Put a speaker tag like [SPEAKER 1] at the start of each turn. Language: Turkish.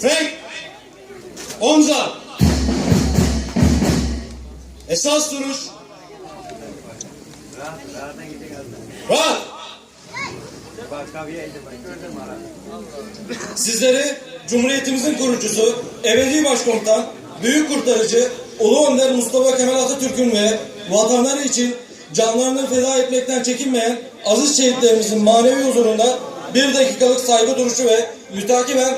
[SPEAKER 1] Frank Omza Esas duruş. Rahat Sizleri Cumhuriyetimizin kurucusu, ebedi başkomutan, büyük kurtarıcı, Ulu Önder Mustafa Kemal Atatürk'ün ve vatanları için canlarını feda etmekten çekinmeyen aziz şehitlerimizin manevi huzurunda bir dakikalık saygı duruşu ve mütakiben